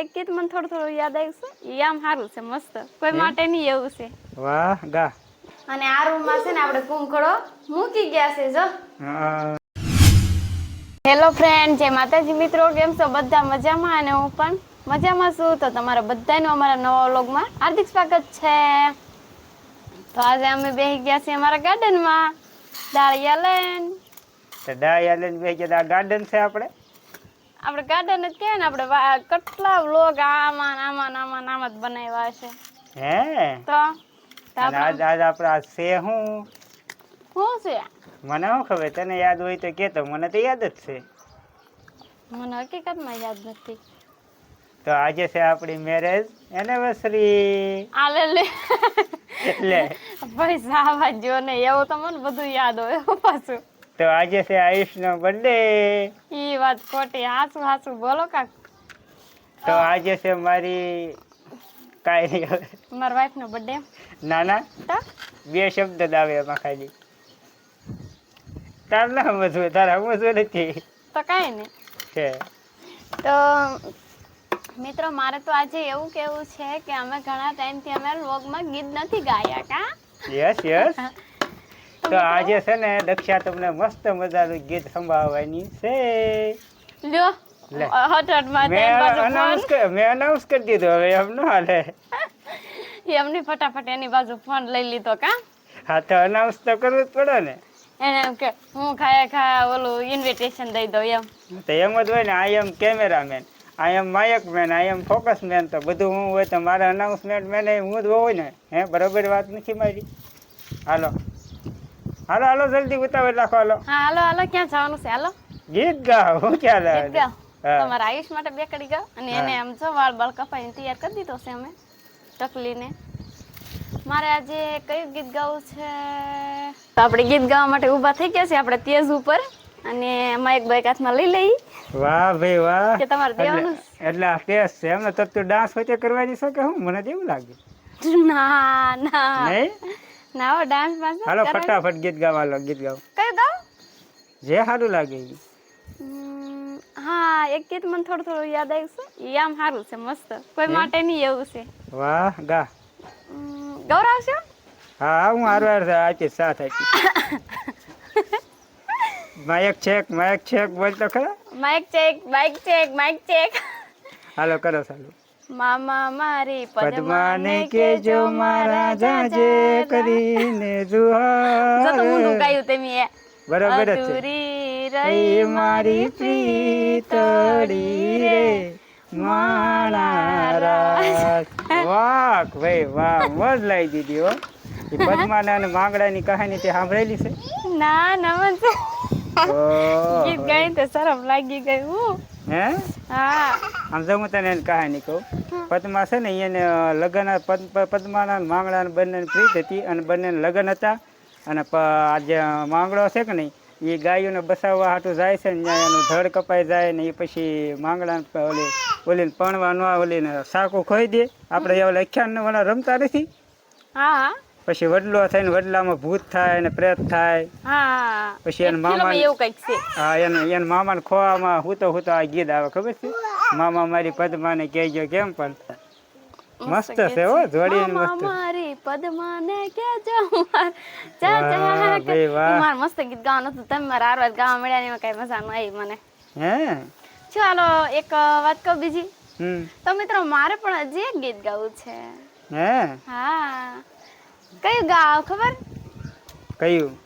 એક ગીત મને થોડું થોડું યાદ આવ્યું છે. એ આમ સારું છે મસ્ત. કોઈ માટે નહીં એવું છે. વાહ ગા. અને આ રૂમમાં છે ને આપણે કુંકળો મૂકી ગયા છે જો. હેલો ફ્રેન્ડ જે માતાજી મિત્રો કેમ છો? બધા મજામાં અને હું પણ મજામાં છું. તો તમારા બધાનું અમારા નવા વ્લોગમાં હાર્દિક સ્વાગત છે. તો આજે અમે બેસી ગયા છીએ અમારા ગાર્ડનમાં દાળિયા લેન તો ડાયા લઈને બે ગયા ગાર્ડન છે આપણે? આપણે ગાર્ડન જ કહેવાય ને આપણે કેટલા વ્લોગ આમાં આમાં આમાં આમાં જ બનાવ્યા છે હે? તો તો આજ આજ આપણે આ છે હું? શું છે? મને શું ખબર? તને યાદ હોય તો કેતો મને તો યાદ જ છે. મને હકીકતમાં યાદ નથી. તો આજે છે આપણી મેરેજ એનિવર્સરી આ લે. લે એટલે? ભાઈ સાવા જો ને એવું તો મને બધું યાદ હોય. પાછું તો આજે છે આયુષનો બર્થડે ઈ વાત ખોટી હાસુ હાસુ બોલો કાક. તો આજે છે મારી કાઈ મારા વાઈફ નો બર્થડે ના ના તો? બે શબ્દ દાવે એમાં ખાલી. તાર ના સમજવું તાર સમજવું નથી. તો કાઈ નહીં. છે. તો મિત્રો મારે તો આજે એવું કેવું છે કે અમે ઘણા ટાઈમથી અમે વ્લોગમાં ગીત નથી ગાયા કા? યસ યસ તો આજે છે ને દક્ષા તમને મસ્ત મજાનું ગીત સંભાળવાની છે. લ્યો માં મેં અનાઉન્સ કરી દીધું હવે એમ ન હાલે. એમની ફટાફટ એની બાજુ ફોન લઈ લીધો કા? હા તો અનાઉન્સ તો કરવું જ પડે ને. એને એમ કે હું ખાયા ખાયા ઓલું ઇન્વિટેશન દઈ દઉં એમ. તો એમ જ હોય ને I am cameraman I am mike man I am focus man તો બધું હું હોય તો મારે અનાઉન્સમેન્ટ મેન હું જ હોય ને. હે બરોબર વાત નથી મારી? હાલો. હાલો હાલો જલ્દી ઉતાવળ રાખો હાલો. હા હાલો હાલો ક્યાં જવાનું છે? હાલો. ગીત ગાઓ હું ક્યાં ગીત ગાઓ. તમારા આયુષ માટે બે કડી ગાઓ અને એને આમ જો વાળ બાળ કપાઈને તૈયાર કરી દીધો છે અમે ટકલીને. મારે આજે કયું ગીત ગાવું છે? તો આપણે ગીત ગાવા માટે ઊભા થઈ ગયા છે આપણે તેજ ઉપર. અને એમાં એક બાઈક હાથમાં લઈ લઈ. વાહ ભાઈ વાહ. કે તમારે દેવાનું એટલે આ ટેસ્ટ છે. એમને તો તું ડાન્સ વચ્ચે કરવાની છે કે હું? મને જેવું લાગ્યું લાગે. ના ના. નહીં? ના હો ડાન્સ બાન્સ હાલો ફટાફટ ગીત ગાવા લો ગીત ગાઓ. કયું ગાઓ જે સારું લાગે હા એક ગીત મને થોડું થોડું યાદ આવ્યું છે. એ આમ સારું છે મસ્ત. કોઈ માટે નહીં એવું છે. વાહ ગા. ગૌરવશો? હા હા, હારું હાર આપીશ સાથ આપીશ માયક છેક માયક છેક બોલ તો ખરા. Mike check bike check mike check હાલો કરો ચાલુ. મામા મારી પદ્માને કે કેજો મારા જાજે કરીને જો તો જુહાર ગાયું એ. બરોબર છે. અધૂરી રહી મારી પ્રીતડી રે. માણા રાસ વાહ ભાઈ વાહ. મોજ લાવી દીધી હો. એ પદ્માના અને માંગડાની કહાની તે સાંભળેલી છે? ના ના મને ગીત ગાઈ તો શરમ લાગી ગઈ હું. હે? હા. આમ જો હું તને એને કહાની કહું. પદ્મા છે ને એને લગ્ન પદ્માના અને બંનેને પ્રીત હતી અને બંનેને લગ્ન હતા. અને પ- આ જે માંગડો છે કે નહીં એ ગાયોને બસાવવા હાટું જાય છે ને એનું ધડ કપાઈ જાય ને એ પછી માંગડા ઓલી ઓલીને પણવા ન ઓલીને સાકું ખોઈ દે. આપણે એવા અખ્યાન ઓલા રમતા નથી? હા હા. પછી વડલો થાય ને વડલામાં ભૂત થાય ને પ્રેત થાય. પછી એના મામા- એવું કંઈક છે. હા એને એને મામાને ખોવામાં હુતો હુતો આ ગીત આવે ખબર છે? મામા મારી પદ્માને કહેજો કેમ પણ. મસ્ત છે હો જોડી મસ્ત. મારી પદ્માને કેજો માર. જા વાહ, જા ભાઈ, વાહ. મસ્ત ગીત ગાવાનું હતું. તમે મારા આરવાદ ગાવા મળ્યા ને કઈ મજા ન આવી મને. હે? ચાલો એક વાત કહું બીજી. તો મિત્રો મારે પણ હજી એક ગીત ગાવું છે. હે? હા. કયું ગાવ ખબર? કયું?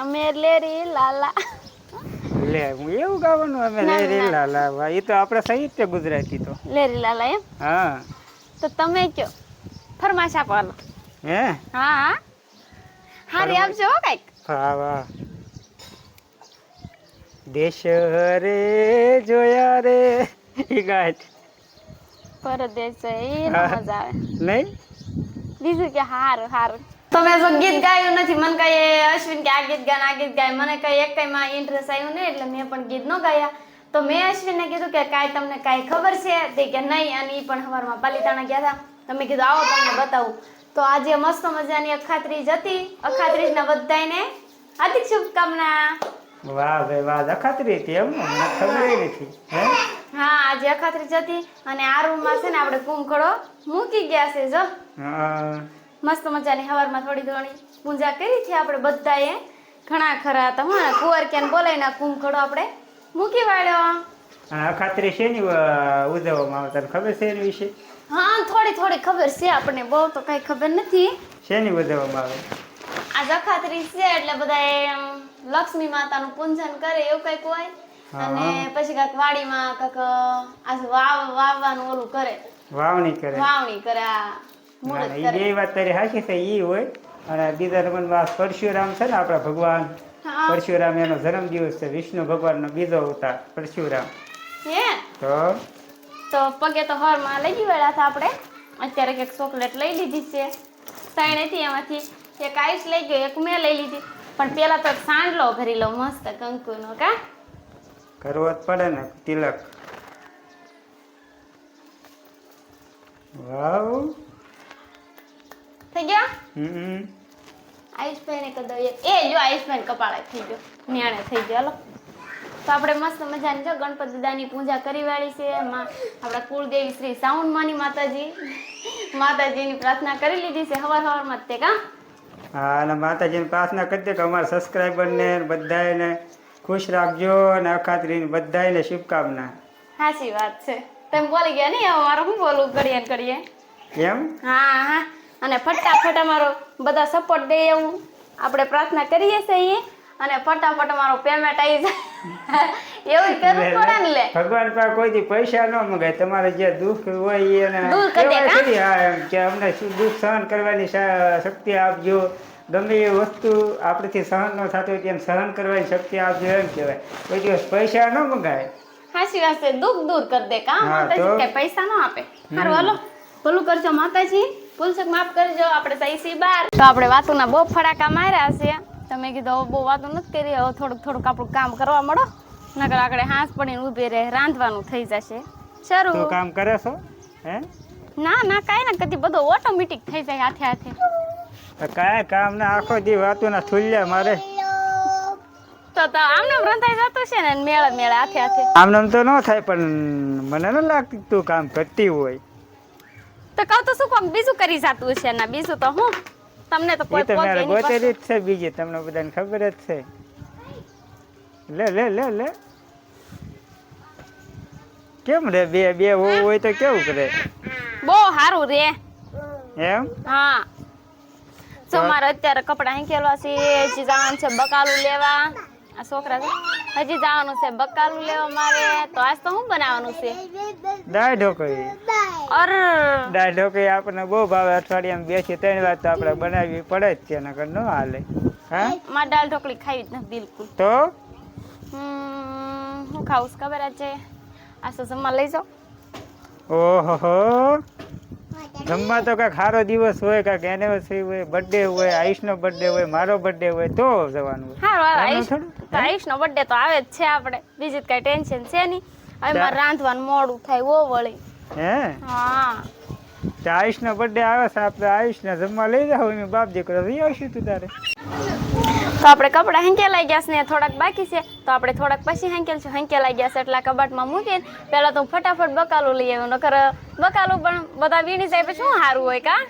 અમે લેરી લાલા. લે હું એવું ગાવાનું અમે ના, રે રે ના. લા લા વાહ એ તો આપણે સાહિત્ય ગુજરાતી તો. લેરી લાલા એમ? હા. તો તમે કયો? ફરમાશ આપો હાલો. હે? હા હા. હારી આપજો હો કંઈક. વાહ વાહ. દેશ રે જોયા રે. ઈ ગાય પરદેશ એ. મજા આવે નહીં બીજું કે હારું હારું તમે જો ગીત ગાયું નથી મને કઈ અશ્વિન કે આ ગીત ગાય આ ગીત ગાય મને કઈ એક કઈમાં ઇન્ટરેસ્ટ આવ્યું નહીં એટલે મેં પણ ગીત ન ગાયા. તો મેં અશ્વિનને કીધું કે કાંઈ તમને કાંઈ ખબર છે? તે કે નહીં અને એ પણ સવારમાં પાલીતાણા ગયા હતા તમે કીધું આવો તમને બતાવું. તો આજે મસ્ત મજાની અખાત્રીજ હતી. અખાત્રીજના બધાયને હાર્દિક શુભકામના. વાહ ભાઈ વાહ. અખાત્રી હતી એમ ખબર નથી. હે? હા આજે અખાત્રી જતી અને આ રૂમમાં છે ને આપણે કુંકળો મૂકી ગયા છે જો. હા. મસ્ત મજાની હવારમાં થોડી ઘણી પૂજા કરી છે આપણે બધાએ. ઘણા ખરા હતા હું કુંવર ક્યાંને બોલાવીને ના કુંકળો આપણે મૂકી વાળ્યો. અને અખાત્રી શેની ઉજવવામાં આવે તને ખબર છે એની વિશે? હા થોડી થોડી ખબર છે આપણને બહુ તો કઈ ખબર નથી. શેની ઉજવવામાં આવે. આ જખાત્રી છે એટલે બધા લક્ષ્મી માતાનું પૂજન કરે એવું કંઈક હોય. અને પછી કાક વાડીમાં કાક આ વાવ વાવવાનું ઓલું કરે. વાવણી કરે. વાવણી કરે આ મુહૂર્ત કરે. બે વાત તારી હાચી છે ઈ હોય. અને બીજા નંબરમાં પરશુરામ છે ને આપણા ભગવાન. પરશુરામ એનો જન્મદિવસ છે વિષ્ણુ ભગવાનનો બીજો અવતાર પરશુરામ. હે? તો? તો પગે તો હરમાં લઈ ગયેલા હતા આપણે. અત્યારે કંઈક ચોકલેટ લઈ લીધી છે. ત્રણેથી એમાંથી એક આઈસ લઈ ગયો એક મેં લઈ લીધી. પણ પેલા તો સાંડલો ભરી લો મસ્ત કંકુનો કા? કરવો જ પડે ને તિલક. વાવ. થઈ ગયો? હમ. આયુષભાઈ ને કદો એ જો આયુષભાઈ કપાળે થઈ ગયો. ન્યાણે થઈ ગયો હાલો. તો આપણે મસ્ત મજાની જો ગણપતિ દાદાની પૂજા કરી વાળી છે. એમાં આપણા કુળદેવી શ્રી સાઉન્ડ માની માતાજી માતાજીની પ્રાર્થના કરી લીધી છે હવાર હવારમાં જ તે કા? હા અને માતાજીની પ્રાર્થના કરી દે કે અમારા સબસ્ક્રાઈબરને બધાને ખુશ રાખજો અને અખાત્રીને બધાને શુભકામના. સાચી વાત છે. તમે બોલી ગયા નહીં હવે મારું શું બોલું? કરીએ ને કરીએ એમ? હા હા. અને ફટાફટ અમારો બધા સપોર્ટ દે એવું. આપણે પ્રાર્થના કરીએ છીએ. અને ફટાફટ અમારો પેમેન્ટ આવી જાય. એવું કરવું પડે ને લે. ભગવાન પાસે કોઈથી પૈસા ન મંગાય. તમારે જે દુઃખ હોય એને દૂર કરી હા એમ કે અમને શું દુઃખ સહન કરવાની શક્તિ આપજો. ગમે એ વસ્તુ આપણેથી સહન ન થતું હોય તેને સહન કરવાની શક્તિ આપજો એમ કહેવાય. કોઈ દિવસ પૈસા ન મંગાય. હાચી વાત છે. દુઃખ દૂર કરી દે. કા માતાજી કે પૈસા ન આપે? હારું હાલો. ભલું કરજો માતાજી. પુલસક માફ કરજો. આપણે સહી બાર. તો આપણે વાતુના બહુ ફડાકા માર્યા છે. તમે કીધું બહુ વાતો નથી કરી. હવે થોડુંક થોડુંક આપણું કામ કરવા મળો. નકર આગળ હાંસ પડીને ઊભી રહે. રાંધવાનું થઈ જશે. શરૂ. કામ કરે છો? હે? ના ના કાંઈ ના. કદી બધો ઓટોમેટિક થઈ જાય હાથે હાથે. તો કાંઈ કામ ના આખો દી વાતોના થુલ્યા મારે. તો તો આમને આમ રંધાઈ જતું છે ને મેળે મેળે હાથે હાથે. આમ તો ન થાય પણ મને ન લાગતું તું કામ કરતી હોય. તો કહું તો શું કામ બીજું કરી જાતું છે ના બીજું તો હું? તમને તો કોઈ કોઈ એની પાસે- જ છે બીજી તમને બધાને ખબર જ છે. લે લે લે લે. કેમ રે બે બે હોય તો કેવું કરે? બહુ સારું રે. એમ? હા. તો- મારે અત્યારે કપડાં હેંકેલવા છે હજી જવાનું છે બકાલું લેવા. આ છોકરા છે હજી જવાનું છે બકાલું લેવા મારે. તો આજ તો શું બનાવવાનું છે? દાળ ઢોકળી. અર. દાળ ઢોકળી આપણને બહુ ભાવે. અઠવાડિયામાં બેથી ત્રણ વાર તો આપણે બનાવવી પડે જ છે નકર ન હાલે. હા? મારે દાળ ઢોકળી ખાવી જ નથી બિલકુલ. તો? હું ખાવું ખબર છે? આ તો જમવા લઈ જાઓ ઓહો જમવા તો કાંઈક સારો દિવસ હોય કાંઈક એનિવર્સરી હોય બર્થડે હોય આયુષનો બર્થડે હોય મારો બર્થડે હોય તો જવાનું હોય. આયુષ? આયુષનો બર્થડે તો આવે જ છે આપણે. બીજી કઈ ટેન્શન છે નહીં. હવે મારે રાંધવાનું મોડું થાય ઓ વળી. હે? હા. આયુષનો બર્થડે આવે છે આપણે આયુષને જમવા લઈ જાવ એમ બાપ દીકરો. લઈ આવશું તું તારે? તો આપણે કપડાં હેંકેલાઈ ગયા છે ને થોડાક બાકી છે. તો આપણે થોડાક પછી હેંકેલ છે હેંકેલાઈ ગયા છે એટલા કબાટમાં મૂકીને પહેલાં તો ફટાફટ બકાલું લઈ આવ્યું, નકર બકાલું પણ બધા વીણી જાય પછી શું સારું હોય કા?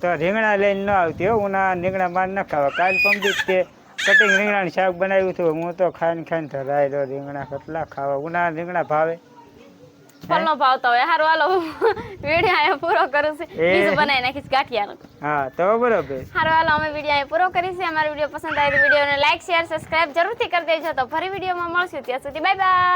તો રીંગણા લઈને ન આવતી હો ઉના રીંગણા માર ન ખાવા. કાલ પંપી તે કટિંગ રીંગણાનું શાક બનાવ્યું હતું, હું તો ખાઈને ખાઈને ધરાયેલો રીંગણા, કેટલા ખાવા. ઉના રીંગણા ભાવે. ફળનો ભાવ તો હવે સારું હાલો. વીડિયો અહીંયા પૂરો કરું છું. બીજું બનાવી નાખીશ ગાંઠિયાનું. હા તો બરોબર. સારું હાલો અમે વીડિયો અહીંયા પૂરો કરીશું અમારો વીડિયો પસંદ આવે તો વિડીયોને લાઈક શેર સબસ્ક્રાઇબ જરૂરથી કરી દેજો. તો ફરી વિડીયોમાં મળશું. ત્યાં સુધી બાય બાય